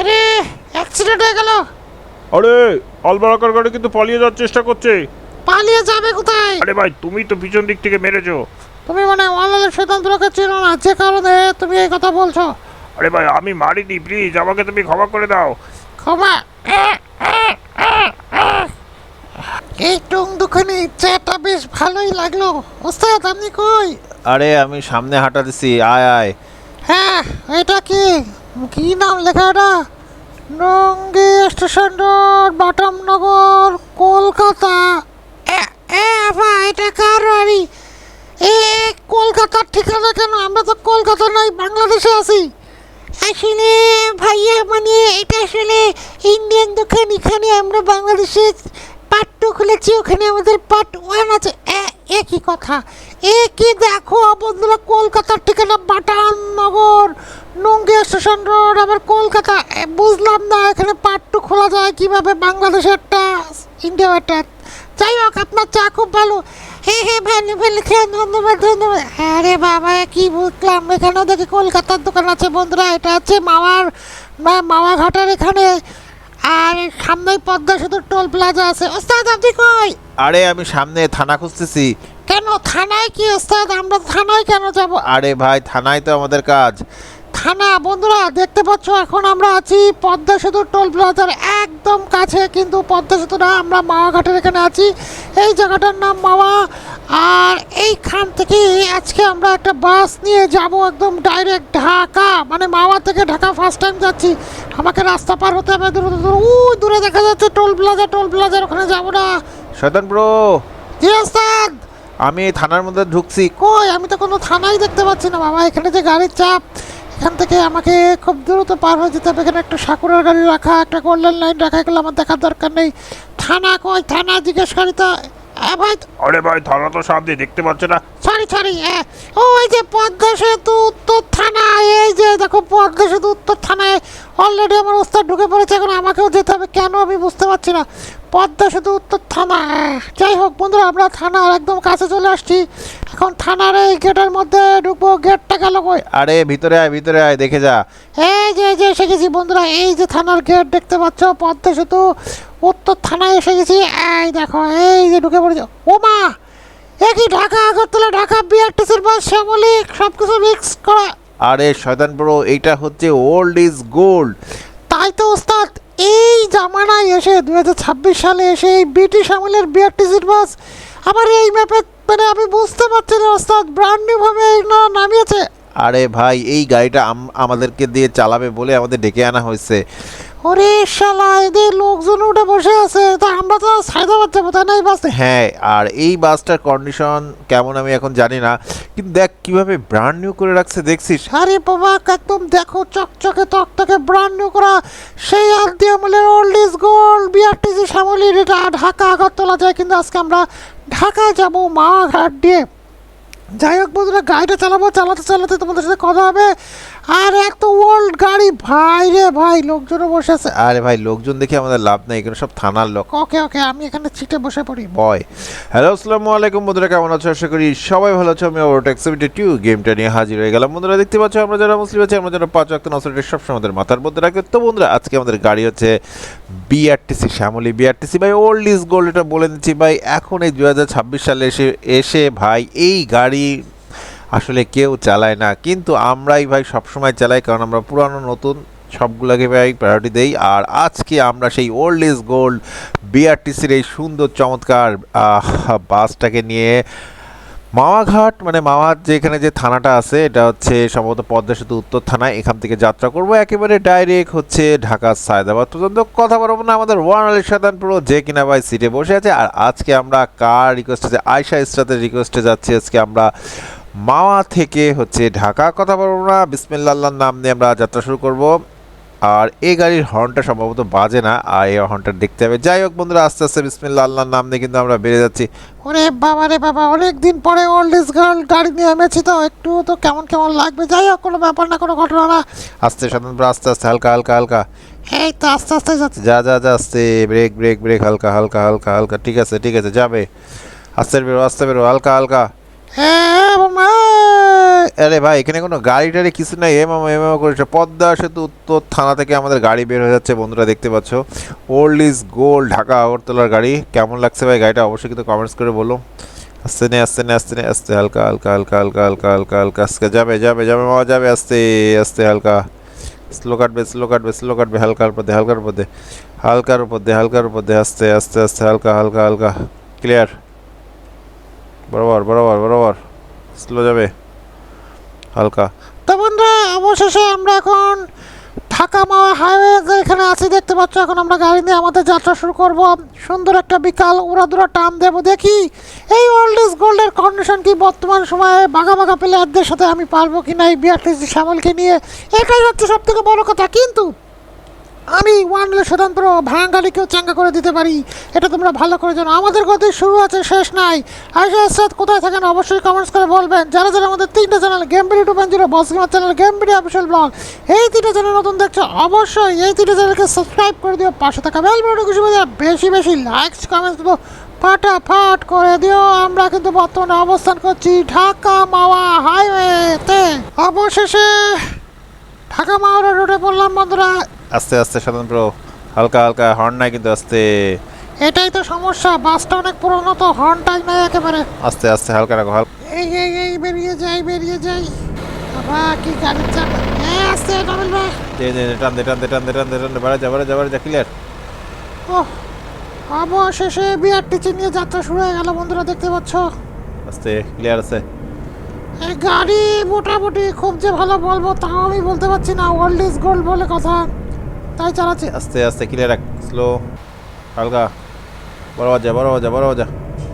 আরে অ্যাক্সিডেন্ট হয়ে গেল। আরে আলবারাকার গাড়ি কিন্তু পালিয়ে যাওয়ার চেষ্টা করছে। পালিয়ে যাবে কোথায়? আরে ভাই তুমি তো পিছন দিক থেকে মেরেছো। তুমি মানে অনলাইন স্বতন্ত্রকে চেনো না যে কারণে তুমি এই কথা বলছো। আরে ভাই আমি মারিনি প্লিজ আমাকে তুমি ক্ষমা করে দাও। ক্ষমা। এই টুং দুখানি চাটা বেশ ভালোই লাগল। ওস্তাদ আপনি কই? আরে, আমি সামনে হাঁটা দিছি আয় আয়। হ্যাঁ এটা কি? কি নাম লেখা এটা? Nangi station road, Batamnagar, Kolkata. এ আফা, এটা কার বাড়ি? এ, কলকাতার ঠিকানা কেন? আমরা তো কলকাতা নয়, বাংলাদেশে আছি। আসলে ভাইয়া মানে এটা আসলে ইন্ডিয়ান দোকান, এখানে আমরা বাংলাদেশে পার্ট টু খুলেছি, ওখানে আমাদের পার্ট ওয়ান আছে। একই কথা। এ কি দেখো বন্ধুরা, কলকাতার ঠিকানা বাটাননগর নঙ্গিয়া স্টেশন রোড, আবার কলকাতা। বুঝলাম না, এখানে পার্ট টু খোলা যায় কীভাবে বাংলাদেশেরটা ইন্ডিয়া একটা। যাই হোক, আপনার চা খুব ভালো। হ্যাঁ হ্যাঁ ভালো ভালো খেয়ে ধন্যবাদ ধন্যবাদ। হ্যাঁ রে বাবা, কি বুঝলাম, এখানেও দেখি কলকাতার দোকান আছে বন্ধুরা, এটা হচ্ছে মাওয়ার মাওয়া ঘাটার এখানে। আর সামনে পদ্মা সেতুর টোল প্লাজা আছে। ওস্তাদ আপনি কই? আরে আমি সামনে থানা খুঁজতেছি। কেন? থানায় কি ওস্তাদ? আমরা থানায় কেন যাব? আরে ভাই থানায় তো আমাদের কাজ। থানা বন্ধুরা দেখতে পাচ্ছ এখন আমরা আছি পদ্মা সেতুর টোল প্লাজার একদম কাছে। কিন্তু পদ্মা সেতু না আমরা মাওয়া ঘাটের এখানে আছি। এই জায়গাটার নাম মাওয়া। এইখান থেকে আজকে আমরা একটা বাস নিয়ে যাব একদম ডাইরেক্ট ঢাকা। মানে মাওয়া থেকে ঢাকা ফার্স্ট টাইম যাচ্ছি। আমাকে রাস্তা পার হতে হবে দূরে দূরে উই দূরে দেখা যাচ্ছে টোল প্লাজা টোল প্লাজার ওখানে যাব না। শয়তান ব্রো জি ওস্তাদ। আমি থানার মধ্যে ঢুকছি। কই? আমি তো কোনো থানাই দেখতে পাচ্ছি না। বাবা এখানে যে গাড়ির চাপ এখান থেকে আমাকে খুব দ্রুত পার হয়ে যেতে হবে। এখানে একটা সাকুরের গাড়ি রাখা একটা গোল্ডেন লাইন রাখা এগুলো আমার দেখার দরকার নেই। থানা কই? থানা জিজ্ঞেস করি তো। এ ভাই আরে ভাই থানা তো সামনে দেখতে পাচ্ছ না। সরি সরি ওই যে পদ্মা সেতু উত্তর থানা এই যে দেখো পদ্মা সেতু উত্তর থানায় অলরেডি আমার ওস্তাদ ঢুকে পড়েছে এখন আমাকেও যেতে হবে। কেন আমি বুঝতে পারছি না। পদ্মা সেতু উত্তর থানা। যাই হোক বন্ধুরা আমরা থানার একদম কাছে চলে আসছি। এখন থানার এই গেটের মধ্যে ঢুকবো গেটটা গেল কই? আরে ভিতরে আয় ভিতরে আয় দেখে যা। এই যে এই যে এসে গেছি বন্ধুরা এই যে থানার গেট দেখতে পাচ্ছ পদ্মা সেতু উত্তর থানায় এসে গেছি। এই দেখো এই যে ঢুকে পড়েছে। ও মা একই ঢাকা আগরতলা ঢাকা বিআরটিসির বাস শ্যামলী সব কিছু মিক্স করা। আরে শয়তান ব্রো এইটা হচ্ছে ওল্ড ইজ গোল্ড তাই তো ওস্তাদ এই জামানায় এসে দুই হাজার ছাব্বিশ সালে এসে এই ব্রিটিশ আমলের বিআরটিসির বাস। আবার এই ম্যাপে মানে আমি বুঝতে পারছি না, ওস্তাদ ব্র্যান্ড নিউভাবে এগুলো নামিয়েছে। আরে ভাই, এই গাড়িটা আম- আমাদেরকে দিয়ে চালাবে বলে আমাদের ডেকে আনা হয়েছে। ওরে শালা এদের লোকজন উঠে বসে আছে। তা আমরা তো সাইদাবাদ যাব তাই না এই বাসে? হ্যাঁ আর এই বাসটার কন্ডিশন কেমন আমি এখন জানি না। কিন্তু দেখ কীভাবে ব্র্যান্ড নিউ করে রাখছে দেখছিস? আরে বাবা একদম দেখো চকচকে তকতকে ব্র্যান্ড নিউ করা। সেই আদি আমলের old is gold BRTC Shyamoli এটা ঢাকা আগরতলা যায়। কিন্তু আজকে আমরা ঢাকায় যাব মা ঘাট দিয়ে। যাই হোক বন্ধুরা গাড়িটা চালাবো চালাতে চালাতে তোমাদের সাথে কথা হবে। আর এত ওল্ড গাড়ি ভাই রে ভাই লোকজনও বসে আছে। আরে ভাই লোকজন দেখে আমাদের লাভ নাই এখানে সব থানার লোক। ওকে ওকে আমি এখানে সিটে বসে পড়ি। বয় হ্যালো আসসালামু আলাইকুম বন্ধুরা কেমন আছো? আশা করি সবাই ভালো আছো আমি ওর এক্সিবিটি টু গেমটা নিয়ে হাজির হয়ে গেলাম। বন্ধুরা দেখতে পাচ্ছ আমরা যারা মুসলিম আছি আমরা যারা পাঁচ ওয়াক্ত নসরটি সবসময় আমাদের মাথার মধ্যে রাখবে তো বন্ধুরা আজকে আমাদের গাড়ি হচ্ছে বিআরটিসি শ্যামলী বিআরটিসি ভাই ওল্ড ইজ গোল্ড এটা বলে দিচ্ছি। ভাই এখন এই দুই হাজার ছাব্বিশ সালে এসে এসে ভাই এই গাড়ি আসলে কেউ চালায় না। কিন্তু আমরাই ভাই সবসময় চালাই, কারণ আমরা পুরানো, নতুন সবগুলোকে ভাই প্রায়োরিটি দেই। আর আজকে আমরা সেই ওল্ড ইজ গোল্ড বিআরটিসির এই সুন্দর, চমৎকার বাসটাকে নিয়ে মাওয়াঘাট মানে মাওয়ার যেখানে যে থানাটা আছে, এটা হচ্ছে সম্ভবত পদ্মা সেতু উত্তর থানায় এখান থেকে যাত্রা করব। একেবারে ডাইরেক্ট হচ্ছে ঢাকা সায়দাবাদ পর্যন্ত। কথা বলব না, আমাদের ওয়ান আলী পুরো যে কিনা ভাই সিটে বসে আছে। আর আজকে আমরা কার রিকোয়েস্টে আয়সা ইস্টাতের রিকোয়েস্টে যাচ্ছি। আজকে আমরা মাওয়া থেকে হচ্ছে ঢাকা কথা বলব না বিসমিল্লা আল্লাহর নাম নিয়ে আমরা যাত্রা শুরু করব। আর এই গাড়ির হর্নটা সম্ভবত বাজে না, আর এই হর্নটা দেখতে হবে। যাই হোক বন্ধুরা, আস্তে আস্তে বিসমিল্লা নাম নিয়ে কিন্তু আমরা বেড়ে যাচ্ছি। ওরে বাবা রে বাবা অনেক দিন পরে ওল্ড ইজ গার্ল গাড়ি নিয়ে এমেছি তো, একটু তো কেমন কেমন লাগবে? যাই হোক, কোনো ব্যাপার না, কোনো ঘটনা না। আস্তে স্বতন্ত্র আস্তে আস্তে, হালকা হালকা হালকা। এই তো আস্তে আস্তে যাচ্ছে। যা যা যা, আস্তে ব্রেক ব্রেক ব্রেক হালকা হালকা হালকা হালকা। ঠিক আছে ঠিক আছে, যাবে। আস্তে বেরো আস্তে বেরো, হালকা হালকা। আরে ভাই, এখানে কোনো গাড়ি টাড়ি কিছু নাই। এমামা এমামা করেছে। পদ্মা সেতু উত্তর থানা থেকে আমাদের গাড়ি বের হয়ে যাচ্ছে, বন্ধুরা দেখতে পাচ্ছ। ওল্ড ইজ গোল্ড ঢাকা আগরতলার গাড়ি। কেমন লাগছে ভাই গাড়িটা? অবশ্যই কিন্তু কমেন্টস করে বলো। আস্তে নে আস্তে নে আস্তে নে, আস্তে হালকা হালকা হালকা হালকা হালকা হালকা হালকা। আজকে যাবে যাবে যাবে, মামা, যাবে, আস্তে আস্তে, হালকা। স্লো কাটবে স্লো কাটবে স্লো কাটবে, হালকার উপর দে হালকার উপর দে হালকার উপর দে হালকার উপর দে আস্তে আস্তে আস্তে, হালকা হালকা হালকা। ক্লিয়ার বরাবর বরাবর বরাবর। স্লো যাবে। হালকা। তো বন্ধুরা, অবশেষে আমরা এখন ঢাকা মাওয়া হাইওয়ে এখানে আছি, দেখতে পাচ্ছ, এখন আমরা গাড়ি নিয়ে আমাদের যাত্রা শুরু করব। সুন্দর একটা বিকাল, উড়াদুরা টান দেবো। দেখি, এই ওল্ড ইজ গোল্ডের কন্ডিশন কি? বর্তমান সময়ে বাঘা বাঘা প্লেয়ারদের সাথে আমি পারব কি না? এই বিআরটিসি শ্যামলকে নিয়ে। এটাই হচ্ছে সব থেকে বড় কথা। কিন্তু আমি ওয়ান স্বতন্ত্র ভাঙালিকেও চাঙ্গা করে দিতে পারি। এটা তোমরা ভালো করে জানো। আমাদের গতি শুরু আছে, শেষ নাই। আয়সা এসরাত কোথায় থাকেন? অবশ্যই কমেন্টস করে বলবেন। যারা যারা আমাদের তিনটা channel game BD two point zero boss gamer channel game BD official blog এই তিনটে চ্যানেল নতুন দেখছ, অবশ্যই এই তিনটা চ্যানেলকে সাবস্ক্রাইব করে দিও। পাশে থাকা বেল বাটন খুশি বেশি বেশি লাইকস কমেন্টস দেবো। ফাটাফাট করে দিও। আমরা কিন্তু বর্তমানে অবস্থান করছি ঢাকা মাওয়া হাইওয়েতে অবশেষে ঢাকা মাওয়া রোডে পড়লাম, বন্ধুরা। আস্তে আস্তে স্বতন্ত্র হালকা হালকা হর্ন নাই কিন্তু আস্তে। এটাই তো সমস্যা বাসটা অনেক পুরনো তো হর্নটাই নাই একেবারে। আস্তে আস্তে হালকা রাখো হালকা এই এই এই বেরিয়ে যাই বেরিয়ে যাই। বাবা কি গাড়ি চাপ। এই আস্তে ডাবল ভাই। দে দে টান দে টান দে টান দে টান দে টান দে বাড়া যা বাড়া যা বাড়া যা ক্লিয়ার ও অবশেষে বিআরটিসি নিয়ে যাত্রা শুরু হয়ে গেল বন্ধুরা দেখতে পাচ্ছ? আস্তে ক্লিয়ার আছে। এই গাড়ি মোটামুটি খুব যে ভালো বলব তাও আমি বলতে পারছি না ওল্ড ইজ গোল্ড বলে কথা। তাই চালাচ্ছি। আস্তে আস্তে ক্লিয়ার রাখ স্লো হালকা। বড় যা বড় যা বড় যা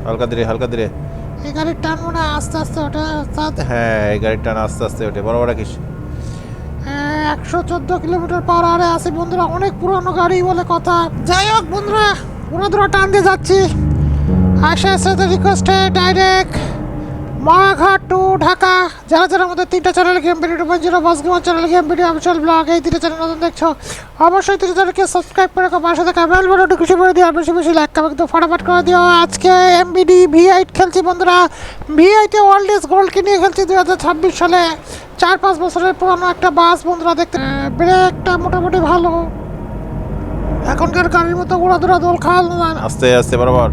হালকা ধীরে হালকা ধীরে। এই গাড়ির টান মনে আস্তে আস্তে ওঠে ওস্তাদ। হ্যাঁ এই গাড়ির টান আস্তে আস্তে ওঠে। বড় বড় রাখিস হ্যাঁ, একশো চোদ্দ কিলোমিটার পার আরে আছে বন্ধুরা। অনেক পুরনো গাড়ি বলে কথা। যাই হোক বন্ধুরা পুরো দূর টান দিয়ে যাচ্ছি। আশা সাথে রিকোয়েস্টে ডাইরেক্ট মাঘাট টু ঢাকা। যারা যারা আমাদের তিনটা channel game video two point zero boss gamer channel game video official blog এই তিনটা চ্যানেল নতুন দেখছ, অবশ্যই তিনটা চ্যানেলকে সাবস্ক্রাইব করে রাখো, পাশে থাকা বেল বাটনটা খুশি করে দিও বেশি বেশি লাইক কমেন্ট তো ফটাফট করে দিও। আজকে এমবিডি ভি এইট খেলছি বন্ধুরা। ভি এইটে ওয়ার্ল্ড ইজ গোল্ডকে নিয়ে খেলছি দুই হাজার ছাব্বিশ সালে। চার পাঁচ বছরের পুরানো একটা বাস বন্ধুরা, দেখতে ব্রেকটা মোটামুটি ভালো। এখনকার গাড়ির মতো উড়াদুরা দোল খাওয়াল না। আস্তে আস্তে, বরাবর।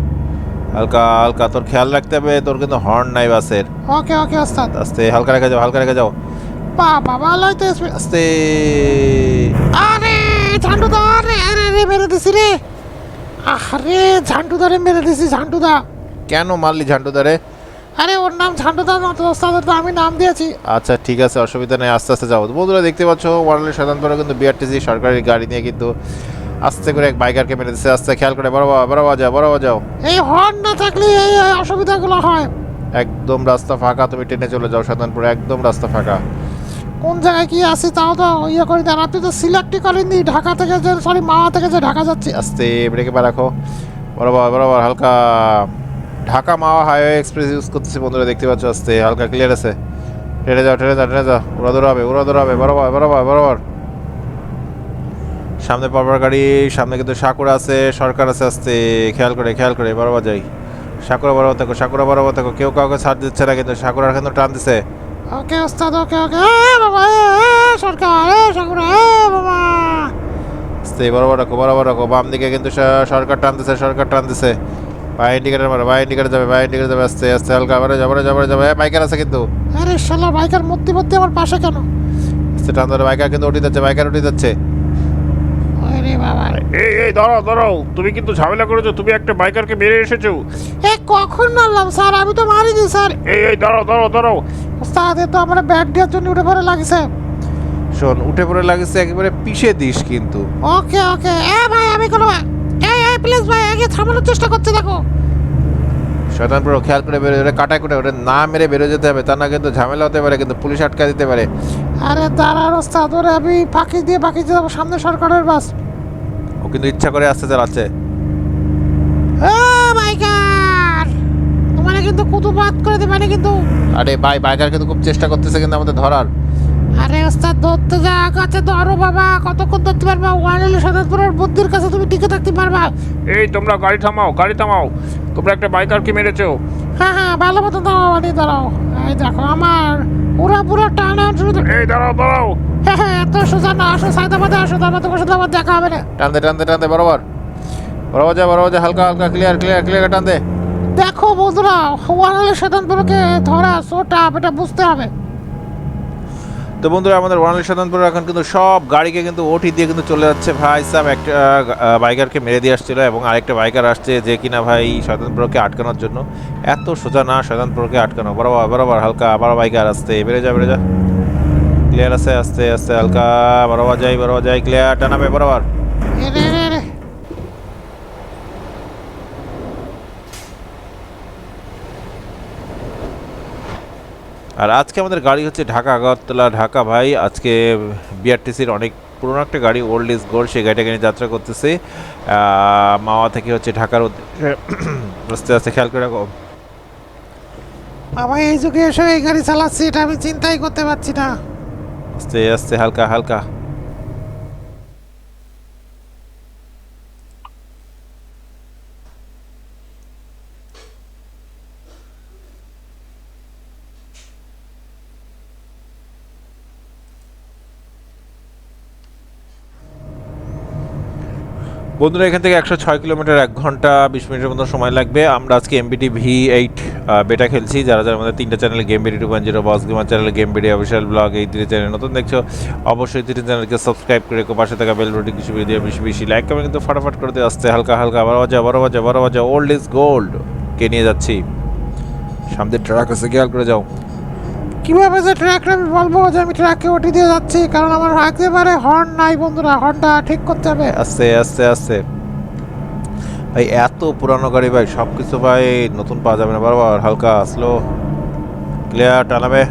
হালকা হালকা তোর খেয়াল রাখতে হবে তোর কিন্তু হর্ন নাই বাসের। ওকে ওকে ওস্তাদ। আস্তে হালকা রেখে যাও হালকা রেখে যাও। বাবা ভালোই তো আস্তে। আরে ঝান্টুদা আরে আরে রে মেরে দিছি রে। আরে ঝান্টুদা রে মেরে দিছি ঝান্টুদা কেন মারলি ঝান্টু দারে আরে ওর নাম ঝান্টুদা না তো ওস্তাদের তো আমি নাম দিয়েছি। আচ্ছা ঠিক আছে অসুবিধা নেই আস্তে আস্তে যাও। বন্ধুরা দেখতে পাচ্ছ ওয়ার্ল্ডের সাধারণত কিন্তু বিআরটিসি সরকারি গাড়ি নিয়ে কিন্তু আস্তে করে এক বাইকারকে মেরে দিচ্ছে আস্তে খেয়াল করে বড় বাবা বড় যাও বড় যাও। এই হর্ন না থাকলে এই অসুবিধাগুলো হয়। একদম রাস্তা ফাঁকা তুমি ট্রেনে চলে যাও সাধারণপুরে একদম রাস্তা ফাঁকা। কোন জায়গায় কি আছি তাও তো ইয়ে করে দেন আপনি তো সিলেক্টই করেননি ঢাকা থেকে যে সরি মা থেকে যে ঢাকা যাচ্ছি। আস্তে ব্রেকে পা রাখো। বরাবর বরাবর হালকা। Dhaka Mawa highway express use করতেছি বন্ধুরা দেখতে পাচ্ছ আস্তে হালকা ক্লিয়ার আছে। ট্রেনে যাও ট্রেনে যাও ট্রেনে যাও। উড়া দৌড়াবে উড়া দৌড়াবে। বরাবর বরাবর বরাবর সামনে পরপর গাড়ি সামনে কিন্তু সাকুরা আছে সরকার আছে আস্তে খেয়াল করে খেয়াল করে বরাবর যাই। সাকুরা বরাবর থাকো সাকুরা বরাবর থাকো কেউ কাউকে ছাড় দিচ্ছে না কিন্তু সাকুরার কিন্তু টান দিছে। ওকে ওস্তাদ ওকে ওকে বাবা সরকার সাকুরা বাবা। আস্তে বরাবর রাখো বরাবর রাখো বাম দিকে কিন্তু সরকার টান দিছে সরকার টান দিছে। বাই ইন্ডিকেটার মারো বাই ইন্ডিকেটার যাবে বাই ইন্ডিকেটার যাবে আস্তে আস্তে হালকা আবার যাবে যাবে যাবে বাইকার আছে কিন্তু। আরে শালা বাইকের মধ্যে মধ্যে আমার পাশে কেন? আস্তে টান ধরে বাইকার কিন্তু উঠে যাচ্ছে বাইকার উঠে যাচ্ছে। বাবা। এই এই দাঁড়াও দাঁড়াও। তুমি কিন্তু ঝামেলা করেছ তুমি একটা বাইকারকে মেরে এসেছ। এ কখন মারলাম স্যার? আমি তো মারিনি স্যার। এই এই দাঁড়াও দাঁড়াও দাঁড়াও। ওস্তাদ এ তো আমার ব্যাট দেওয়ার জন্য উঠে পড়ে লাগছে। শোন উঠে পড়ে লাগছে একেবারে পিষে দিস কিন্তু। ওকে ওকে। এ ভাই আমি কোনো এই এই প্লিজ ভাই আগে থামানোর চেষ্টা করছে দেখো। শয়তান পুরো খেয়াল করে বেরো ওটা কাটায় করে ওটা না মেরে বেরো যেতে হবে তা না কিন্তু ঝামেলা হতে পারে কিন্তু পুলিশ আটকা দিতে পারে। আরে দাঁড়ার ওস্তাদ ওরে আমি ফাঁকি দিয়ে ফাঁকি দিয়ে যাব সামনে সরকারের বাস। ও কিন্তু ইচ্ছা করে আসতে চালাচ্ছে। ও বাইকার তোমার কিন্তু কুতুপাত করে দেবে না কিন্তু। আরে ভাই বাইকার কিন্তু খুব চেষ্টা করতেছে কিন্তু আমাদের ধরার। আরে ওস্তাদ ধরতে যা কাছে ধরো বাবা কতক্ষণ ধরতে পারবা? ওয়ানেল সদরপুরের বুদ্ধির কাছে তুমি টিকে থাকতে পারবা। এই তোমরা গাড়ি থামাও গাড়ি থামাও। তোমরা একটা বাইকারকে মেরেছো। হ্যাঁ হ্যাঁ ভালো মতো দাঁড়াও মানে দাঁড়াও। এই দেখো আমার পুরা পুরা টানা শুধু এই দাঁড়াও দাঁড়াও। হ্যাঁ হ্যাঁ এত সোজা না আসো সাইদাবাদে আসো তারপর তোমার সাথে আমার দেখা হবে না। টানতে টানতে টানতে বরাবর। বরাবর যা বরাবর যা হালকা হালকা ক্লিয়ার ক্লিয়ার ক্লিয়ার টানতে। দেখো বন্ধুরা ওয়ানালে তোমাকে ধরা সোটা এটা বুঝতে হবে। তো বন্ধুরা, আমাদের ওয়ানালি সাধনপুর এখন কিন্তু সব গাড়িকে কিন্তু ওটি দিয়ে কিন্তু চলে যাচ্ছে ভাই। সাহেব একটা বাইকারকে মেরে দিয়ে আসছিল এবং আরেকটা বাইকার আসছে যে কিনা ভাই সাধনপুরকে আটকানোর জন্য। এত সোজা না সাধনপুরকে আটকানো। বরাবর বরাবর হালকা আবার বাইকার আসতে বেড়ে যা বেড়ে যা। ক্লিয়ার আছে, আস্তে আস্তে, হালকা, বরাবর যাই বরাবর যাই। ক্লিয়ার টানাবে, বরাবর এ রে রে রে। আর আজকে আমাদের গাড়ি হচ্ছে ঢাকা আগরতলা। ঢাকা ভাই আজকে বিআরটিসির অনেক পুরোনো একটা গাড়ি ওল্ড ইজ গোল্ড সেই গাড়িটাকে নিয়ে যাত্রা করতেছে। মাওয়া থেকে হচ্ছে ঢাকার উদ্দেশ্যে আস্তে আস্তে খেয়াল করে রাখো। বাবা এই যুগে এসে এই গাড়ি চালাচ্ছি এটা আমি চিন্তাই করতে পারছি না। আস্তে আস্তে হালকা হালকা। বন্ধুরা, এখান থেকে একশো ছয় কিলোমিটার, এক ঘণ্টা, বিশ মিনিটের মতো সময় লাগবে। আমরা আজকে এমবিটি ভি এইট বেটা খেলছি। যারা যারা আমাদের তিনটা channel game BD two point zero boss gamer channel game BD official blog এই তিনটে চ্যানেল নতুন দেখছ, অবশ্যই তিনটে চ্যানেলকে সাবস্ক্রাইব করে পাশে থাকা বেল রুটি কিছু ভিডিও বেশি বেশি লাইক কমেন্ট কিন্তু ফটাফট করে দিয়ে আসতে হালকা হালকা বড় বাজা বড় বাজা বড় বাজা। ওল্ড ইজ গোল্ড কে নিয়ে যাচ্ছি? সামনে ট্রাক আছে, খেয়াল করে যাও। কীভাবে যে ট্র্যাকটা আমি বলব যে আমি ট্র্যাককে ওটি দিয়ে যাচ্ছি? কারণ আমার একেবারে হর্ন নাই বন্ধুরা হর্নটা ঠিক করতে হবে। আস্তে আস্তে আস্তে ভাই, এত পুরানো গাড়ি ভাই সব কিছু ভাই নতুন পাওয়া যাবে না। বারবার, হালকা স্লো ক্লিয়ার টানাবে।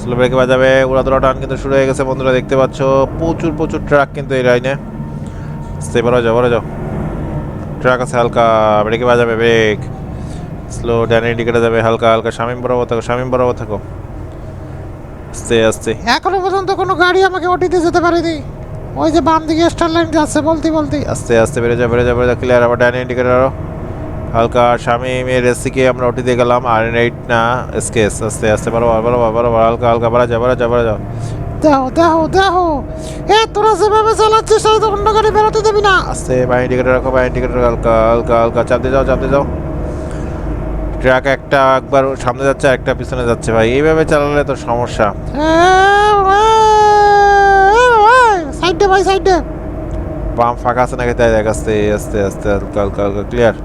স্লো ব্রেকে বাজাবে, উড়াদোড়া টান কিন্তু শুরু হয়ে গেছে বন্ধুরা, দেখতে পাচ্ছ। প্রচুর প্রচুর ট্রাক কিন্তু এই লাইনে আস্তে বড় যাও বড় যাও। ট্রাক আছে, হালকা ব্রেকে বাজাবে ব্রেক স্লো ডান ইন্ডিকেটে যাবে, হালকা হালকা, শামিম বরাবর থাকো, শামিম বরাবর থাকো। আস্তে আস্তে। এখনও পর্যন্ত কোনো গাড়ি আমাকে ওটি দিয়ে যেতে পারেনি। ওই যে বাম দিকে স্টার লাইন যাচ্ছে বলতে বলতে। আস্তে আস্তে বেড়ে যা বেড়ে যা বেড়ে যা ক্লিয়ার আবার ডাইন ইন্ডিকেটার হালকা শামিমের এসিকে আমরা ওটি দিয়ে গেলাম আর এইট না এসকেস আস্তে আস্তে বরাবর বরাবর বরাবর হালকা হালকা বাড়া যা বাড়া যা বাড়া যা। দেখো দেখো দেখো এ তোরা যেভাবে চালাচ্ছিস তো অন্য গাড়ি বেরোতে দেবি না। আস্তে বাই ইন্ডিকেটার রাখো বাই ইন্ডিকেটার হালকা হালকা হালকা চাপতে যাও চাপতে যাও। ট্রাক একটা একবার সামনে যাচ্ছে একটা পিছনে যাচ্ছে ভাই। এইভাবে চালালে তো সমস্যা। সাইডে ভাই সাইডে। বাম ফাঁকা আছে নাকি? তাই দেখ আস্তে আস্তে আস্তে হালকা হালকা হালকা ক্লিয়ার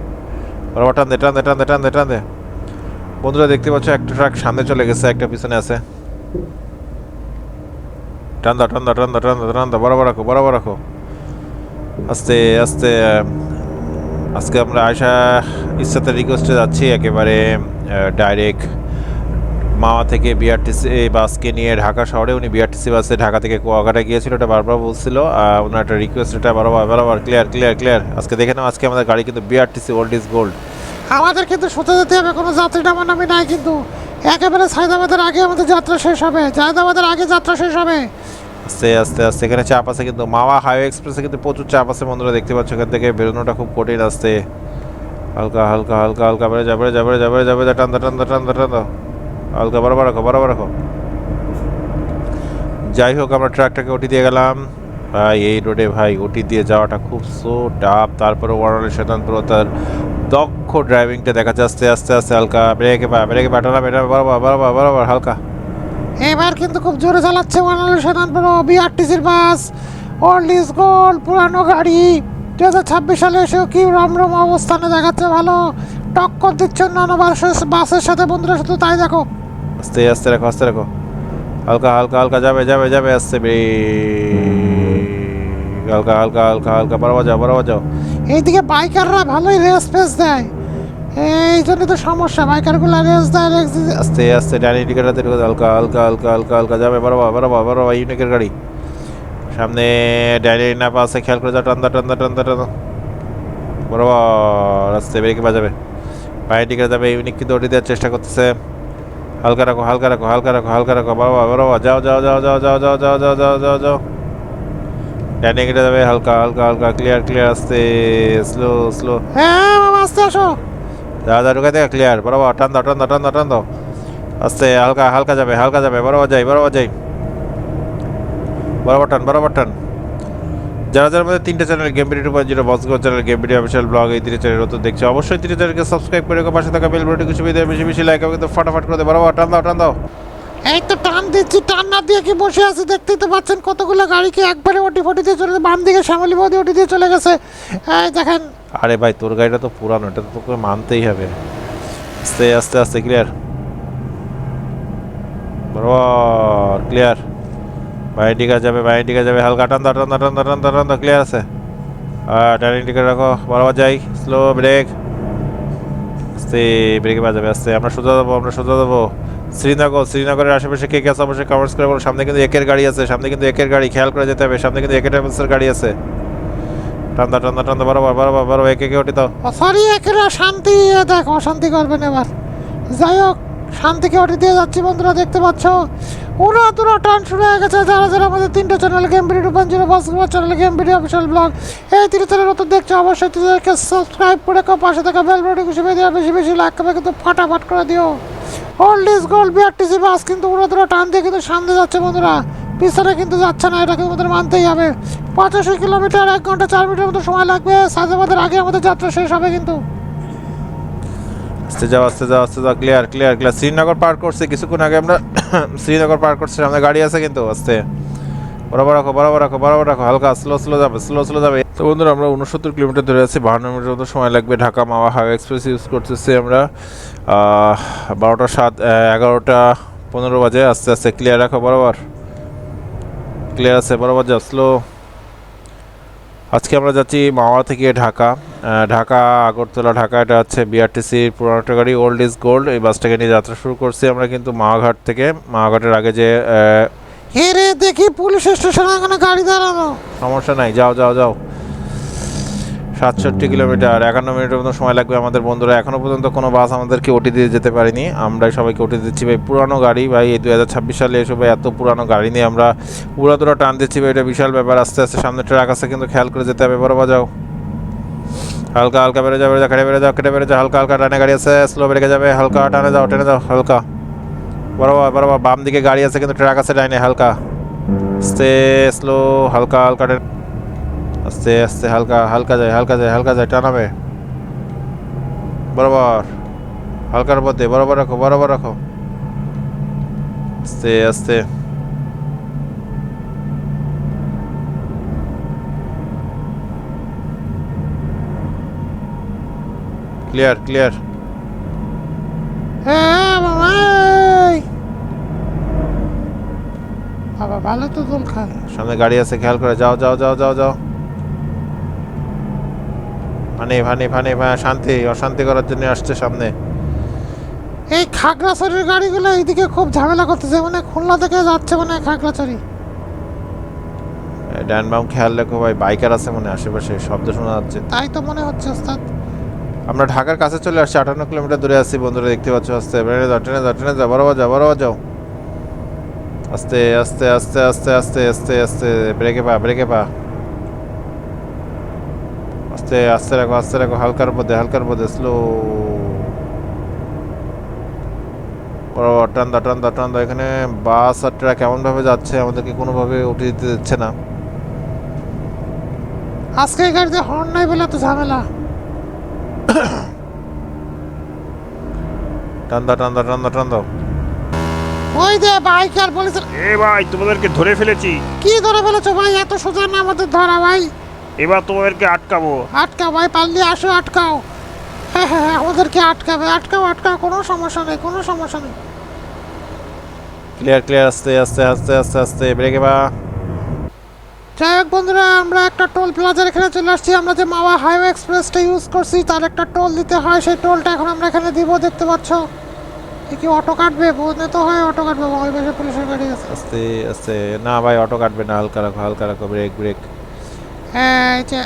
বরাবর টান দে টান দে টান দে টান দে টান দে। বন্ধুরা দেখতে পাচ্ছ একটা ট্রাক সামনে চলে গেছে একটা পিছনে আছে। টান দাও টান দাও টান দাও টান দাও টান দাও। বরাবর রাখো বরাবর রাখো। আস্তে আস্তে আজকে আমরা আয়সা ইচ্ছাতে রিকোয়েস্টে যাচ্ছি, একেবারে ডাইরেক্ট মাওয়া থেকে বিআরটিসি বাসকে নিয়ে ঢাকা শহরে। উনি বিআরটিসি বাসে ঢাকা থেকে কুয়াকাটা গিয়েছিল, এটা বারবার বলছিল। ওনার একটা রিকোয়েস্ট এটা বরাবর বরাবর ক্লিয়ার ক্লিয়ার ক্লিয়ার আজকে দেখে নাও, আজকে আমাদের গাড়ি কিন্তু বিআরটিসি ওল্ড ইজ গোল্ড আমাদের কিন্তু সোজা যেতে হবে, কোনো যাত্রী নামানামি নাই কিন্তু। একেবারে সাইদাবাদের আগে আমাদের যাত্রা শেষ হবে জায়দাবাদের আগে যাত্রা শেষ হবে। আস্তে আস্তে আস্তে। এখানে চাপ আছে কিন্তু মাওয়া হাইওয়ে এক্সপ্রেসে কিন্তু প্রচুর চাপ আছে বন্ধুরা দেখতে পাচ্ছ। এখান থেকে বেরোনোটা খুব কঠিন আসতে। হালকা হালকা হালকা হালকা, বেড়ে যাবে যাবে যাবে যাবে টান টান টান টান হালকা, বরাবর রাখো বরাবর রাখো। যাই হোক, আমরা ট্রাকটাকে ওটি দিয়ে গেলাম। ভাই, এই রোডে ভাই, ওটি দিয়ে যাওয়াটা খুব সো টাপ তারপরে ওয়ারানের শতান্তর তার দক্ষ ড্রাইভিংটা দেখা যাচ্ছে। আস্তে আস্তে হালকা। ব্রেকে পা ব্রেকে পাঠালাম এটা বরাবর বরাবর বরাবর, হালকা। এবার কিন্তু খুব জোরে চালাচ্ছে ওয়ানালী শতানপুর বিআরটিসির বাস ওল্ড ইজ গোল্ড পুরানো গাড়ি। দু হাজার ছাব্বিশ সালে এসেও কি রমরম অবস্থানে দেখাচ্ছে ভালো? টক্কর দিচ্ছে অন্যান্য বাসের বাসের সাথে বন্ধুরা শুধু তাই দেখো। আস্তে আস্তে রাখো আস্তে রাখো। হালকা হালকা হালকা যাবে যাবে যাবে আস্তে ব্রেক হালকা হালকা হালকা হালকা বরাবর যাও বরাবর যাও এইদিকে বাইকাররা ভালোই রেস ফেস দেয়। এই জন্য তো সমস্যা বাইকারগুলো আস্তে আস্তে ডানি টিকেট হালকা হালকা হালকা হালকা হালকা যাবে বরাবর বরাবর বরাবর ইউনিকের গাড়ি। সামনে ডাইনি না পাশে খেয়াল করে যাও টান্দা টান্দা টান্দা টান্দা আস্তে ব্রেকে বাজাবে। টিকে যাবে ইউনিক কিন্তু ওটি দেওয়ার চেষ্টা করতেছে। হালকা রাখো হালকা রাখো হালকা রাখো হালকা রাখো বরাবর বরাবর যাও যাও যাও যাও যাও যাও যাও যাও যাও যাও যাও। ডাইনি কেটে যাবে হালকা হালকা হালকা ক্লিয়ার ক্লিয়ার আস্তে স্লো স্লো হ্যাঁ মামা আস্তে আসো। দাদা ঢুকে থেকে ক্লিয়ার বরাবর, টান দাও টান দাও টান দাও টান দাও। আস্তে, হালকা হালকা যাবে হালকা যাবে, বরাবর যাই বরাবর যাই। বরাবর টান বরাবর টান। যারা যারা আমাদের তিনটে channel game video two zero box channel game video official blog এই তিনটে চ্যানেল তো দেখছে, অবশ্যই তিনটে চ্যানেলকে সাবস্ক্রাইব করে রেখো, পাশে থাকা বেল বাটনটি কিছু দেয় বেশি বেশি লাইক হবে কিন্তু ফটাফট করে দেয় বরাবর টান দাও টান দাও। এই তো টান দিচ্ছি, টান না দিয়ে কি বসে আছি, দেখতেই তো পাচ্ছেন কতগুলো গাড়িকে একবারে ওটি ফটি দিয়ে চলে বাম দিকে শ্যামলী বৌদি ওটি দিয়ে চলে গেছে। এই দেখেন আরে ভাই, তোর গাড়িটা তো পুরানো, এটা তো তোকে মানতেই হবে। আস্তে আস্তে আস্তে ক্লিয়ার বরাবর ক্লিয়ার বাইরে দিকে যাবে বাইরে দিকে যাবে। হালকা টান দাও টান দাও টান দাও টান দাও টান দাও ক্লিয়ার আছে। আর টার্নিং টিকে রাখো। বরাবর যাই। স্লো ব্রেক আস্তে ব্রেকে বাজাবে, আস্তে। আমরা সোজা যাব, আমরা সোজা যাব। শ্রীনগর, শ্রীনগরের আশেপাশে কে কে আছে? অবশ্যই কমেন্টস করে বলো। সামনে কিন্তু একের গাড়ি আছে, সামনে কিন্তু একের গাড়ি। খেয়াল করে যেতে হবে, সামনে কিন্তু একের ট্রাভেলসের গাড়ি আছে। টান্দা টান্দা টান্দা, বরাবর বরাবর বরাবর, একে একে ওটি দাও সরি একেরা শান্তি দেখ, অশান্তি করবেন এবার। যাই হোক, শান্তিকে ওটি দিয়ে যাচ্ছি বন্ধুরা, দেখতে পাচ্ছ? ওরা তোরা টান শুরু হয়ে গেছে। যারা যারা আমাদের তিনটে channel game video two point zero channel game video official blog এই তিনটে চ্যানেল তো দেখছ, অবশ্যই তাদেরকে সাবস্ক্রাইব করে রাখো, পাশে থাকা বেল বাটন হিসেবে দেওয়া, বেশি বেশি লাইক করবে, কিন্তু ফাটাফাট করে দিও। Old is gold BRTC bus কিন্তু ওরা তোরা টান দিয়ে কিন্তু সামনে যাচ্ছে বন্ধুরা। পিছনে কিন্তু যাচ্ছে না, এটাকে আমাদের মানতেই হবে। পঁচাশি কিলোমিটার, এক ঘণ্টা চার মিনিটের মতো সময় লাগবে। সাজাবাদের আগে আমাদের যাত্রা শেষ হবে কিন্তু। আস্তে যাও আস্তে যাও আস্তে যাও ক্লিয়ার ক্লিয়ার ক্লিয়ার শ্রীনগর পার করছে, কিছুক্ষণ আগে আমরা শ্রীনগর পার করছি, আমাদের গাড়ি আছে কিন্তু, আস্তে। বরাবর রাখো বরাবর রাখো বরাবর রাখো, হালকা স্লো স্লো যাবে স্লো স্লো যাবে। তো বন্ধুরা, আমরা উনসত্তর কিলোমিটার ধরে আছি, বাহান্ন মিনিটের মতো সময় লাগবে। Dhaka Mawa highway express use করতেছি আমরা। বারোটা সাত, এগারোটা পনেরো বাজে, আস্তে আস্তে ক্লিয়ার রাখো, বরাবর। ক্লিয়ার আছে বরাবর যা স্লো আজকে আমরা যাচ্ছি মাওয়া থেকে ঢাকা। ঢাকা আগরতলা ঢাকা এটা হচ্ছে বিআরটিসির পুরোনো একটা গাড়ি ওল্ড ইজ গোল্ড এই বাসটাকে নিয়ে যাত্রা শুরু করছি আমরা কিন্তু মাওয়াঘাট থেকে। মাওয়াঘাটের আগে যে আহ, হে রে দেখি পুলিশ স্টেশনে এখানে গাড়ি দাঁড়ানো। সমস্যা নাই যাও যাও যাও। সাতষট্টি কিলোমিটার। একান্ন মিনিটের মতো সময় লাগবে আমাদের বন্ধুরা। এখনও পর্যন্ত কোনো বাস আমাদেরকে ওটি দিয়ে যেতে পারিনি। আমরাই সবাইকে ওটি দিচ্ছি। ভাই, পুরানো গাড়ি, ভাই, এই দু হাজার ছাব্বিশ সালে এসব এত পুরানো গাড়ি নিয়ে আমরা পুরাতোরা টান দিচ্ছি, ভাই, এটা বিশাল ব্যাপার। আস্তে আস্তে সামনে ট্রাক আছে, কিন্তু খেয়াল করে যেতে হবে। বরাবর যাও হালকা হালকা, বেড়ে যাও বেড়ে যাও কেটে বেড়ে যাও কেটে বেড়ে যাও। হালকা হালকা টানে গাড়ি আছে, স্লো বেড়ে যাবে। হালকা, টানে যাও, টেনে যাও, হালকা। বরাবর বরাবর বাম দিকে গাড়ি আছে, কিন্তু ট্রাক আছে ডাইনে হালকা। স্লো, হালকা হালকা আস্তে আস্তে হালকা হালকা যায় হালকা যায় হালকা যায় টানাবে বরাবর। হালকার মধ্যে বরাবর রাখো বরাবর রাখো। আস্তে আস্তে। Clear clear. হ্যাঁ বাবা ভালো তো সামনে গাড়ি আছে খেয়াল করে যাও যাও যাও যাও যাও। ভানে ভানে ভানে ভা শান্তি অশান্তি করার জন্য আসছে সামনে। এই খাগড়াছড়ির গাড়িগুলো এইদিকে খুব ঝামেলা করতেছে মানে খুলনা থেকে যাচ্ছে মানে খাগড়াছড়ি। ডান বাম খেয়াল রেখো ভাই বাইকার আছে মনে আশেপাশে শব্দ শোনা যাচ্ছে। তাই তো মনে হচ্ছে ওস্তাদ। আমরা ঢাকার কাছে চলে আসছি আটান্ন কিলোমিটার দূরে আছি বন্ধুরা দেখতে পাচ্ছ আস্তে ট্রেনে যাও ট্রেনে যাও ট্রেনে যাও বরাবর যাও বরাবর যাও। আস্তে আস্তে আস্তে আস্তে আস্তে আস্তে আস্তে ব্রেকে পা ব্রেকে পা। আস্তে আস্তে রাখো আস্তে রাখো হালকার মধ্যে হালকার মধ্যে স্লো বরাবর টান্দা টান্দা টান দাও টান দাও এখানে বাস আর ট্রাক এমনভাবে যাচ্ছে আমাদেরকে কোনোভাবে উঠে দিতে দিচ্ছে না। আজকে এই গাড়িতে হর্ন নাই বলে তো ঝামেলা। টান দাও টান দাও টান দাও টান দাও ওই দে বাইক আর পুলিশের এ ভাই তোমাদেরকে ধরে ফেলেছি। কি ধরে ফেলেছো ভাই? এত সোজা না আমাদের ধরা ভাই। এবার তোমাদেরকে আটকাবো। আটকা ভাই পারলে আসো আটকাও। হ্যাঁ হ্যাঁ হ্যাঁ, আমাদেরকে আটকাবে। আটকাও আটকাও কোনো সমস্যা নেই কোনো সমস্যা নেই। ক্লিয়ার ক্লিয়ার আস্তে আস্তে আস্তে আস্তে আস্তে ব্রেকে পা যাই হোক বন্ধুরা আমরা একটা টোল প্লাজার এখানে চলে আসছি। আমরা যে মাওয়া হাইওয়ে এক্সপ্রেসটা ইউজ করছি তার একটা টোল দিতে হয়। সেই টোলটা এখন আমরা এখানে দিব দেখতে পাচ্ছ। কি অটো কাটবে? বোধ তো হয় অটো কাটবে ওই পাশে পুলিশের গাড়ি আছে। আস্তে আস্তে না ভাই অটো কাটবে না হালকা রাখো হালকা রাখো ব্রেক ব্রেক যে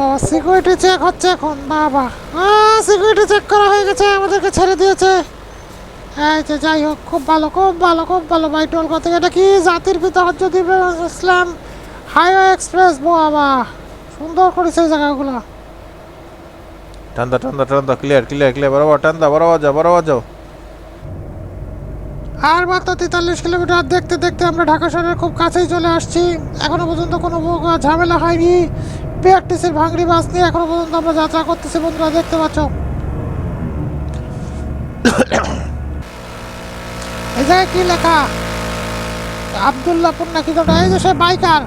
ও সিকিউরিটি চেক হচ্ছে এখন, বাবা। হ্যাঁ সিকিউরিটি চেক করা হয়ে গেছে, আমাদেরকে ছেড়ে দিয়েছে। যে, যাই হোক, খুব ভালো খুব ভালো খুব ভালো ভাই টোল করতে এটা কি জাতির পিতা হজরত ইসলাম হাইওয়ে এক্সপ্রেস? বাবা, সুন্দর করেছে জায়গাগুলো। টান্দা টান্দা টান্দা ক্লিয়ার ক্লিয়ার ক্লিয়ার বরাবর টান্দা, বরাবর যাও বরাবর যাও। আর মাত্র তেতাল্লিশ কিলোমিটার দেখতে দেখতে আমরা ঢাকা শহরের খুব কাছেই চলে আসছি। এখনও পর্যন্ত কোনো ঝামেলা হয়নি। বিআরটিসির ভাঙড়ি বাস নিয়ে এখনও পর্যন্ত আমরা যাত্রা করতেছি। বন্ধুরা, দেখতে পাচ্ছ? এই জায়গায় কি লেখা? আবদুল্লাপুর নাকি তো এই যে সে বাইকার।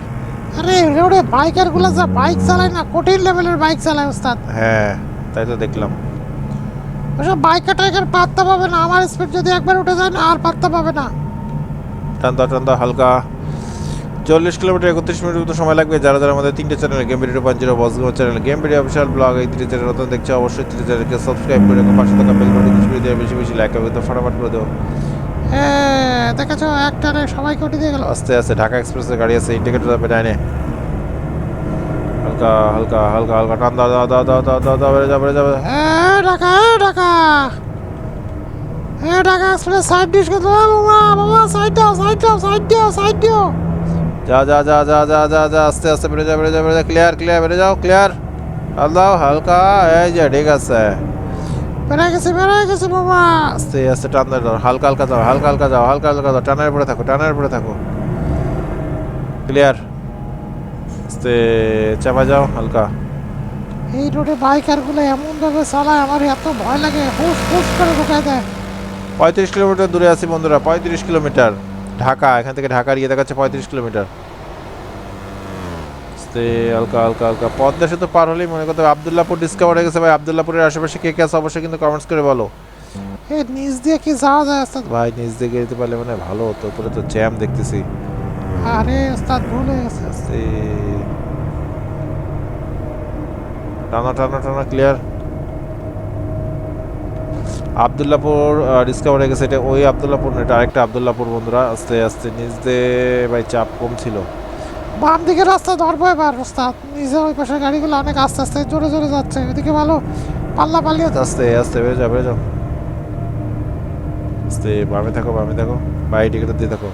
আরে, রোডে বাইকারগুলো যা বাইক চালায় না, কঠিন লেভেলের বাইক চালায়, ওস্তাদ। হ্যাঁ তাই তো দেখলাম। ওসব বাইকার টাইকার পাত্তা পাবে না। আমার স্পিড যদি একবার উঠে যায় না আর পাত্তা পাবে না। টান্দা টান্দা হালকা। চল্লিশ কিলোমিটার একত্রিশ মিনিট মতো সময় লাগবে। যারা যারা আমাদের তিনটে চ্যানেল গেম ভিডিও পাঁচ zero boss game channel game video official blog এই তিনটে চ্যানেল নতুন দেখছে অবশ্যই তিনটে চ্যানেলকে সাবস্ক্রাইব করে রাখো। পাশে থাকা বেল নোটিফিকেশন দিয়ে বেশি বেশি লাইক হবে তো ফটাফট করে দাও। হ্যাঁ দেখেছ একটারে সবাইকে উঠে দিয়ে গেল। আস্তে আস্তে ঢাকা এক্সপ্রেসের গাড়ি আছে ইন্ডিকেটর যাবে ডাইনে হালকা হালকা হালকা হালকা টান দাও দাও দাও দাও দাও দাও বেড়ে যাও বেড়ে যাবে হ্যাঁ ঢাকা হ্যাঁ ঢাকা হ্যাঁ ঢাকা এক্সপ্রেস সাইড ডিশ করতে বাবা বাবা সাইড দাও সাইড দাও সাইড দাও সাইড দাও। যা যা যা যা যা যা যা আস্তে আস্তে বেড়ে যাও বেড়ে যাও বেড়ে যাও। ক্লিয়ার ক্লিয়ার বেড়ে যাও ক্লিয়ার হাল দাও হালকা। এই যে ঠিক আছে। বেড়ে গেছে বেড়ে গেছে বাবা। আস্তে আস্তে টান দাও হালকা হালকা যাও হালকা হালকা যাও হালকা হালকা যাও টানের উপরে থাকো টানের উপরে থাকো। ক্লিয়ার আস্তে চাপা যাও হালকা। এই রোডে বাইকারগুলো এমন ভাবে চালায় আমার এত ভয় লাগে। হুস হুস করে ঢুকায় দেয়। পঁয়ত্রিশ কিলোমিটার দূরে আছি বন্ধুরা পঁয়ত্রিশ কিলোমিটার। ঢাকা এখান থেকে ঢাকার ইয়ে দেখাচ্ছে পঁয়ত্রিশ কিলোমিটার। হালকা হালকা হালকা। পদ্মা সেতু পার হলেই মনে করতে আবদুল্লাপুর ডিসকভার হয়ে গেছে। ভাই আবদুল্লাপুরের আশেপাশে কে কে আছে অবশ্যই কিন্তু কমেন্টস করে বলো। এই নিচ দিয়ে কি যাওয়া যায় ওস্তাদ? ভাই নিজ দিকে যেতে পারলে মানে ভালো হতো। উপরে তো জ্যাম দেখতেছি। আরে ওস্তাদ ভুলে গেছে। টানা টানা টানা ক্লিয়ার আবদুল্লাপুর ডিসকভার হয়ে গেছে এটা ওই আবদুল্লাপুর না এটা আরেকটা আবদুল্লাপুর বন্ধুরা। আস্তে আস্তে নিজ দিয়ে ভাই চাপ কম ছিল বাম দিকে রাস্তা ধরবো এবার ওস্তাদ নিজে ওই পাশের গাড়িগুলো অনেক আস্তে আস্তে জোরে জোরে যাচ্ছে। ওইদিকে ভালো পাল্লা পাল্লিয়ে আস্তে আস্তে বেড়ে যাও বেড়ে যাও। আস্তে বামে থাকো বামে থাকো। বাই টিকিট দিয়ে থাকো।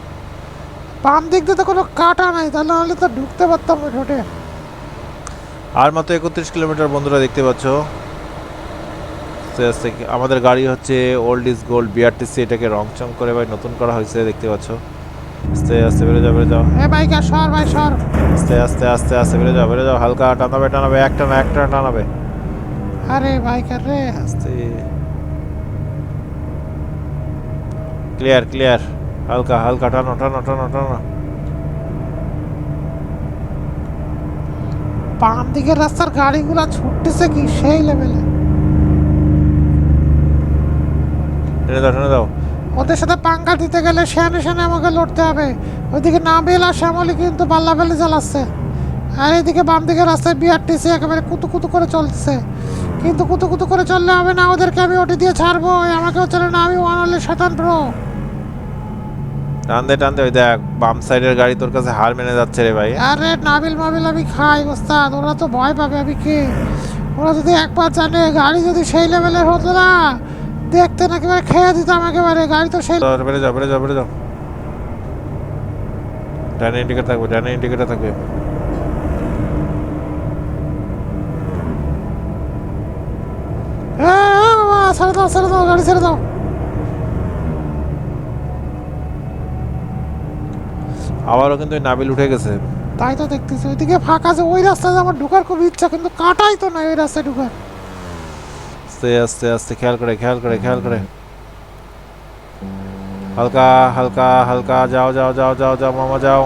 বাম দিক দিয়ে তো কোনো কাটা নাই তাহলে তো ঢুকতে পারতাম ওই রোডে আর মাত্র একত্রিশ কিলোমিটার বন্ধুরা দেখতে পাচ্ছ। আস্তে আস্তে আমাদের গাড়ি হচ্ছে ওল্ড ইজ গোল্ড বিআরটিসি এটাকে রং চং করে ভাই নতুন করা হয়েছে দেখতে পাচ্ছ। আস্তে আস্তে বেড়ে যাও বেড়ে যাও। এ সর ভাই সর। আস্তে আস্তে আস্তে আস্তে বেড়ে যাও বেড়ে যাও হালকা টানাবে টানাবে এক টানা এক টানা টানাবে। আরে আর রে। আস্তে। ক্লিয়ার ক্লিয়ার হালকা হালকা টানো টানো টানো টানো। বাম দিকের রাস্তার গাড়িগুলো ছুটতেছে কি সেই লেভেলে? টেনে দাও টেনে দাও। ওদের সাথে পাঙ্কা দিতে গেলে সেনে সেনে আমাকে লড়তে হবে। ওইদিকে নাবিল আর শ্যামলি কিন্তু পাল্লা ফেলে চালাচ্ছে। আর এদিকে বাম দিকে রাস্তায় বিআরটিসি একেবারে কুতু কুতু করে চলছে। কিন্তু কুতু কুতু করে চললে হবে না ওদেরকে আমি ওটি দিয়ে ছাড়বো আমাকেও চলে না আমি ওয়ান অনলি শতান প্রো টান দে ওই দেখ বাম সাইডের গাড়ি তোর কাছে হার মেনে যাচ্ছে রে ভাই। আরে নাবিল মাবিল আমি খাই ওস্তাদ ওরা তো ভয় পাবে আমি কে? ওরা যদি একবার জানে গাড়ি যদি সেই লেভেলের হতো না দেখতে না একেবারে খেয়ে দিতাম একেবারে গাড়ি তো সেই বেড়ে যাও বেড়ে যাও বেড়ে যাও। ডানে ইন্ডিকেটার থাকবে ডানে ইন্ডিকেটার থাকবে। হ্যাঁ হ্যাঁ বাবা ছেড়ে দাও ছেড়ে দাও গাড়ি ছেড়ে দাও। আবারও কিন্তু ওই নাবিল উঠে গেছে। তাই তো দেখতেছি ওইদিকে ফাঁকা আছে ওই রাস্তায় আমার ঢোকার খুব ইচ্ছা কিন্তু কাটাই তো নাই ওই রাস্তায় ঢোকার। আস্তে আস্তে আস্তে খেয়াল করে খেয়াল করে খেয়াল করে। হালকা হালকা হালকা যাও যাও যাও যাও যাও মামা যাও।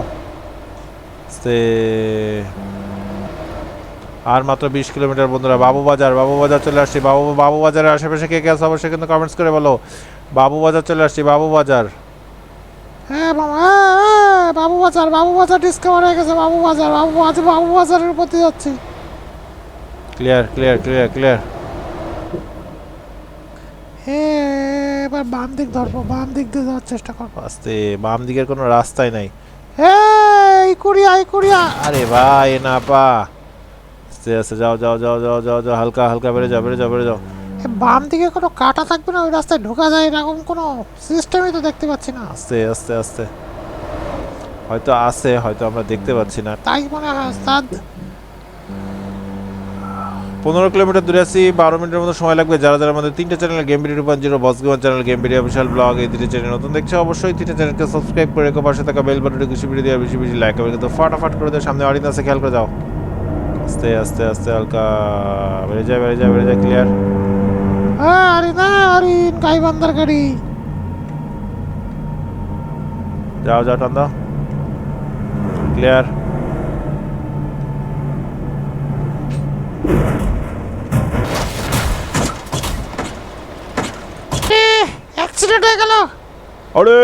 আস্তে। আর মাত্র বিশ কিলোমিটার বন্ধুরা বাবু বাজার বাবু বাজার চলে আসছি। বাবু বাবু বাজারের আশেপাশে কে কে আছে অবশ্যই কিন্তু কমেন্টস করে বলো। বাবু বাজার চলে আসছি বাবু বাজার। হ্যাঁ বাবা হ্যাঁ, হ্যাঁ, বাবু বাজার বাবু বাজার ডিসকভার হয়ে গেছে বাবু বাজার বাবু বাজার বাবু বাজারের উপর দিয়ে যাচ্ছি। ক্লিয়ার ক্লিয়ার ক্লিয়ার ক্লিয়ার হ্যাঁ এবার বাম দিক ধরবো বাম দিক দিয়ে যাওয়ার চেষ্টা করব। আস্তে বাম দিকের কোনো রাস্তাই নাই। হ্যাঁ এই কুড়িয়া এই কুড়িয়া। আরে ভাই না পা। আস্তে আস্তে যাও যাও যাও যাও যাও যাও হালকা হালকা বেড়ে যাও বেড়ে যাও বেড়ে যাও। বাম দিকে কোনো কাটা থাকবে না ওই রাস্তায় ঢোকা যায় এরকম কোনো সিস্টেমই তো দেখতে পাচ্ছি না। আস্তে আস্তে আস্তে। হয়তো আছে হয়তো আমরা দেখতে পাচ্ছি না। তাই মনে হয় ওস্তাদ। পনেরো কিলোমিটার দূরে আছি বারো মিনিটের মতো সময় লাগবে। যারা যারা আমাদের তিনটা channel game video two zero boss gamer channel game video বিশাল ব্লগ এই তিনটে চ্যানেল নতুন দেখছে অবশ্যই তিনটে চ্যানেলকে সাবস্ক্রাইব করে রেখো। পাশে থাকা বেল বাটনটি খুশি ভিডিও দেওয়া বেশি বেশি লাইক হবে কিন্তু ফাটাফাট করে দেয় সামনে অডিয়েন্স আছে খেয়াল করে যাও। আস্তে আস্তে আস্তে হালকা। বেড়ে যায় বেড়ে যায় বেড়ে যায় ক্লিয়ার আরে না আরিন গাইবান্দার গাড়ি। যাও যাও টান দাও ক্লিয়ার অ্যাক্সিডেন্ট হয়ে গেল। আরে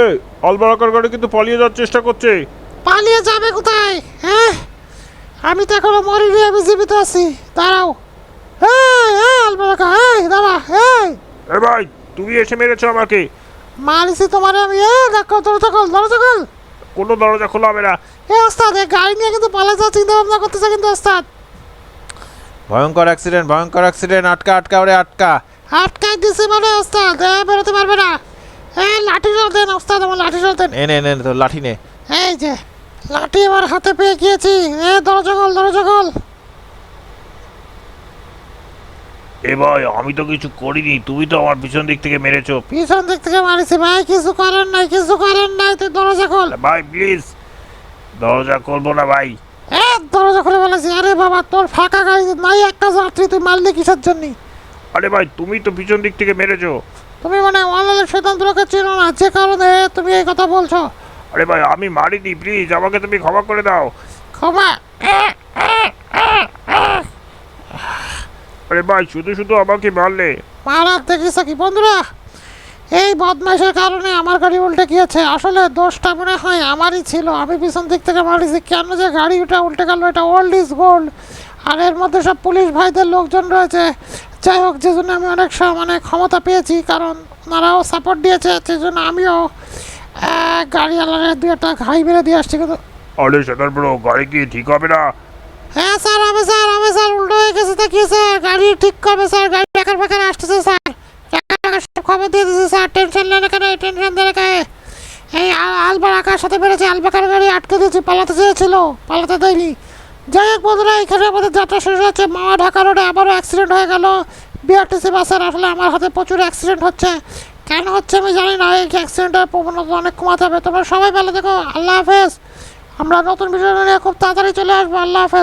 আলবারাকার গাড়ি কিন্তু পালিয়ে যাওয়ার চেষ্টা করছে। পালিয়ে যাবে কোথায়? হ্যাঁ? আমি তো এখনও মরিনি আমি জীবিত আছি। দাঁড়াও। এই আলবারাকা এই দাঁড়া এই। এ ভাই তুমি এসে মেরেছো আমাকে। মারিছি তোমারে আমি এ দেখো দরজা খোল দরজা খোল। কোনো দরজা খোলা হবে না। এ ওস্তাদ এই গাড়ি নিয়ে কিন্তু পালা যাওয়ার চিন্তা ভাবনা করতেছে কিন্তু ওস্তাদ। ভয়ঙ্কর অ্যাক্সিডেন্ট ভয়ঙ্কর অ্যাক্সিডেন্ট আটকা আটকা ওরে আটকা। আটকাই দিছে মানে ওস্তাদ এ বেরোতে পারবে না। এই লাঠি জল দেন ওস্তাদ আমার লাঠি জল দেন। এ নে নে তো লাঠি নে। এই যে লাঠি আমার হাতে পেয়ে গিয়েছি। এ দরজা খোল দরজা খোল। এ ভাই আমি তো কিছু করিনি তুমি তো আমার পিছন দিক থেকে মেরেছো। পিছন দিক থেকে মারিছি ভাই কিছু করেন নাই কিছু করেন নাই তুই দরজা খোল। ভাই প্লিজ দরজা করব না ভাই। এ দরজা খুলে বলেছি আরে বাবা তোর ফাঁকা গাড়ি নাই একটা যাত্রী তুই মারলি কিসের জন্য? আরে ভাই তুমি তো পিছন দিক থেকে মেরেছো। তুমি মানে অনলাইন স্বতন্ত্রকে চিনো না যে কারণে তুমি এই কথা বলছো। আরে ভাই আমি মারিনি প্লিজ আমাকে তুমি ক্ষমা করে দাও। ক্ষমা আরে ভাই শুধু শুধু আমাকে মারলে। মারার দেখিস কি বন্ধুরা? এই বদমাইশের কারণে আমার গাড়ি উল্টে গিয়েছে। আসলে দোষটা মনে হয় আমারই ছিল। আমি পিছন দিক থেকে মারিছি কেন যে গাড়ি ওটা উল্টে গেল এটা ওল্ড ইজ গোল্ড আর এর মধ্যে সব পুলিশ ভাইদের লোকজন রয়েছে। যাই হোক যে জন্য আমি অনেক মানে ক্ষমতা পেয়েছি কারণ ওনারাও সাপোর্ট দিয়েছে সেই জন্য আমিও আহ, গাড়িওয়ালার দু একটা ঘাই মেরে দিয়ে আসছি কিন্তু আরে সেটার বড় গাড়ি কি ঠিক হবে না? হ্যাঁ স্যার হবে স্যার হবে স্যার, উল্টো হয়ে গেছে কি স্যার, গাড়ি ঠিক করবে, স্যার, গাড়ি টাকার ফাঁকার আসতেছে, স্যার। সব খবর দিয়ে দিয়েছে, স্যার, টেনশন নেন এখানে, টেনশন দেন এখানে। এই আল- আলবার আকার সাথে বেড়েছে আলবাকার গাড়ি আটকে দিয়েছি, পালাতে চেয়েছিল, পালাতে দেয়নি। যাই হোক বন্ধুরা, এখানে আমাদের যাত্রা শেষ হচ্ছে মাওয়া ঢাকা রোডে আবারও অ্যাক্সিডেন্ট হয়ে গেল। বিআরটিসি বাসের আসলে আমার হাতে প্রচুর অ্যাক্সিডেন্ট হচ্ছে। কেন হচ্ছে আমি জানি না, এই অ্যাক্সিডেন্টের প্রবণতা অনেক কমাতে হবে। তোমরা সবাই ভালো দেখো আল্লাহ হাফেজ। আমরা নতুন ভিডিও নিয়ে খুব তাড়াতাড়ি চলে আসব, আল্লাহ হাফেজ।